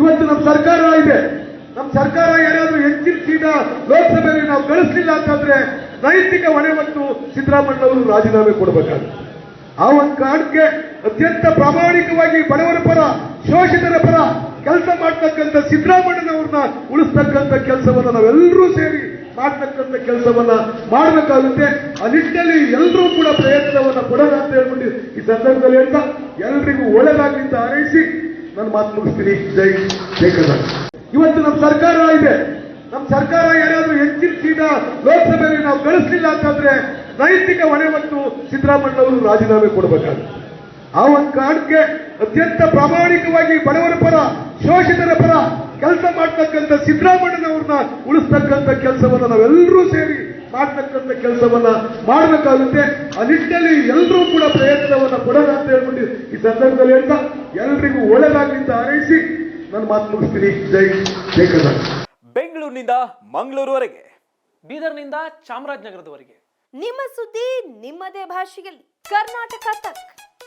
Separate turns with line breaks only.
ಇವತ್ತು ನಮ್ಮ ಸರ್ಕಾರ ಇದೆ. ನಮ್ಮ ಸರ್ಕಾರ ಯಾರಾದರೂ ಹೆಚ್ಚಿನ ಸೀಟ ಲೋಕಸಭೆಯಲ್ಲಿ ನಾವು ಗಳಿಸಲಿಲ್ಲ ಅಂತಂದ್ರೆ ನೈತಿಕ ಹೊಣೆ ಮತ್ತು ಸಿದ್ದರಾಮಯ್ಯ ಅವರು ರಾಜೀನಾಮೆ ಕೊಡಬೇಕಾಗುತ್ತೆ. ಆ ಒಂದು ಕಾರಣಕ್ಕೆ ಅತ್ಯಂತ ಪ್ರಾಮಾಣಿಕವಾಗಿ ಬಡವರ ಪರ, ಶೋಷಿತರ ಪರ ಕೆಲಸ ಮಾಡ್ತಕ್ಕಂಥ ಸಿದ್ದರಾಮಯ್ಯನವ್ರನ್ನ ಉಳಿಸ್ತಕ್ಕಂಥ ಕೆಲಸವನ್ನ ನಾವೆಲ್ಲರೂ ಸೇರಿ ಮಾಡ್ತಕ್ಕಂಥ ಕೆಲಸವನ್ನ ಮಾಡಬೇಕಾಗುತ್ತೆ. ಆ ನಿಟ್ಟಿನಲ್ಲಿ ಎಲ್ಲರೂ ಕೂಡ ಪ್ರಯತ್ನವನ್ನ ಕೊಡೋಣ ಅಂತ ಹೇಳ್ಬಿಟ್ಟು ಈ ಸಂದರ್ಭದಲ್ಲಿ ಹೇಳ್ತಾ, ಎಲ್ರಿಗೂ ಒಳ್ಳೆಯದಾಗಿ ಅಂತ ಹಾರೈಸಿ ನನ್ನ ಮಾತು ಮುಗಿಸ್ತೀನಿ. ಜೈ ಜೈ ಇವತ್ತು ನಮ್ಮ ಸರ್ಕಾರ ಇದೆ. ನಮ್ಮ ಸರ್ಕಾರ ಯಾರಾದ್ರೂ ಹೆಚ್ಚಿನ ಸೀಟ ಲೋಕಸಭೆಯಲ್ಲಿ ನಾವು ಗಳಿಸಲಿಲ್ಲ ಅಂತಂದ್ರೆ ನೈತಿಕ ಹೊಣೆ ಮತ್ತು ಸಿದ್ದರಾಮಯ್ಯ ಅವರು ರಾಜೀನಾಮೆ ಕೊಡಬೇಕಾಗುತ್ತೆ. ಆ ಒಂದು ಕಾರಣಕ್ಕೆ ಅತ್ಯಂತ ಪ್ರಾಮಾಣಿಕವಾಗಿ ಬಡವರ ಪರ, ಶೋಷಿತರ ಪರ ಕೆಲಸ ಮಾಡ್ತಕ್ಕಂಥ ಸಿದ್ದರಾಮಯ್ಯನವ್ರನ್ನ ಉಳಿಸ್ತಕ್ಕಂಥ ಕೆಲಸವನ್ನ ನಾವೆಲ್ಲರೂ ಸೇರಿ ಮಾಡ್ತಕ್ಕಂಥ ಕೆಲಸವನ್ನ ಮಾಡಬೇಕಾಗುತ್ತೆ. ಆ ನಿಟ್ಟಿನಲ್ಲಿ ಎಲ್ಲರೂ ಕೂಡ ಪ್ರಯತ್ನವನ್ನ ಕೊಡೋಣ ಅಂತ ಹೇಳ್ಬಿಟ್ಟು ಈ ಸಂದರ್ಭದಲ್ಲಿ ಹೇಳ್ತಾ ಎಲ್ರಿಗೂ ಒಳ್ಳೆದಾಗಲಿ ಅಂತ ಹಾರೈಸಿ ನನ್ನ ಮಾತು ಮುಗಿಸ್ತೀನಿ. ಜೈ ಜೈ ಕರ್ನಾಟಕ
ಬೆಂಗಳೂರಿನಿಂದ ಮಂಗಳೂರುವರೆಗೆ
ಬೀದರ್ನಿಂದ ಚಾಮರಾಜನಗರದವರೆಗೆ.
ನಿಮ್ಮ ಸುದ್ದಿ ನಿಮ್ಮದೇ ಭಾಷೆಯಲ್ಲಿ. ಕರ್ನಾಟಕ ತಕ್.